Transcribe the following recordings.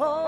Oh.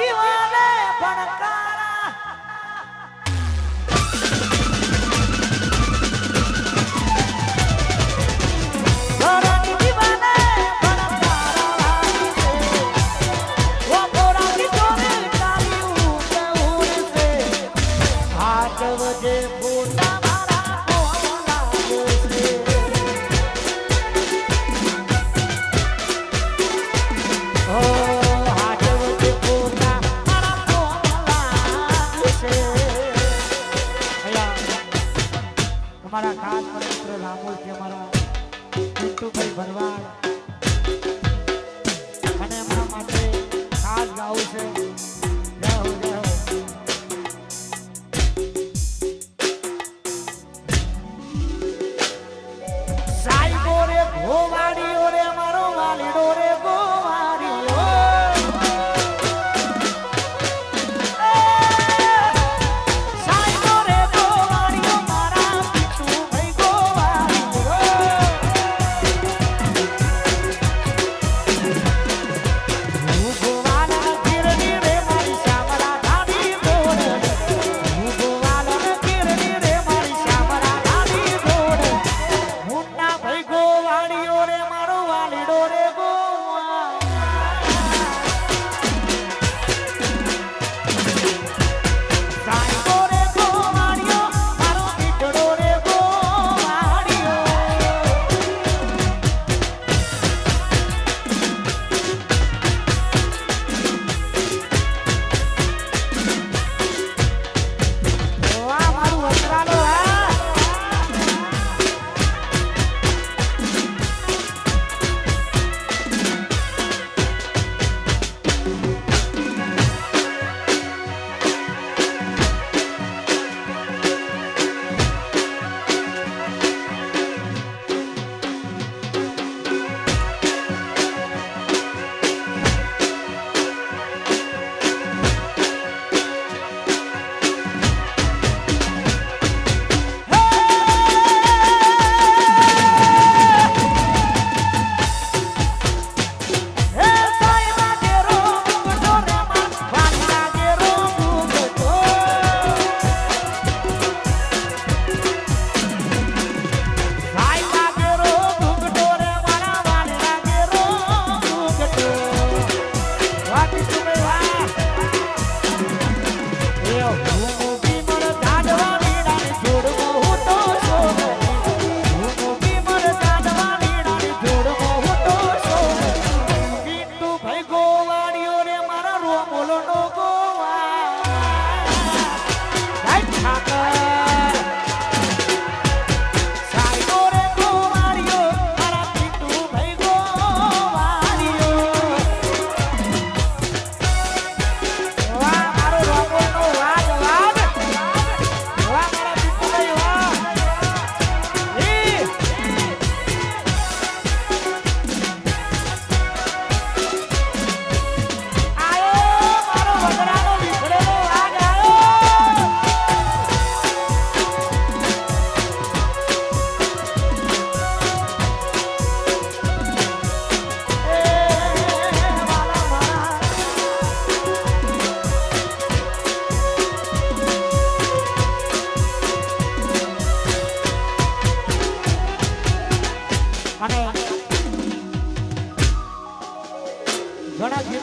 Eli!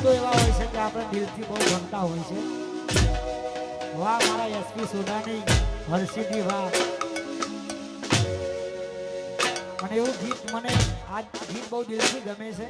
શબ્દો એવા હોય છે કે આપણે દિલથી બહુ ગમતા હોય છે. વાહ, મારા એસપી સોઢાની હર્ષિથી વાહ. અને એવું ગીત મને આ ગીત બહુ દિલથી ગમે છે.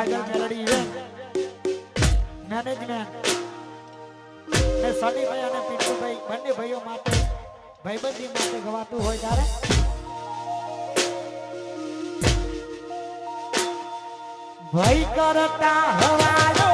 કાયદા મેલડી ઇવેન્ટ મેનેજમેન્ટ ને સલીભાઈ અને પીટુભાઈ બંને ભાઈઓ માટે, ભાઈબંધી માટે ગવાતું હોય ત્યારે. ભય કરતા હવાલો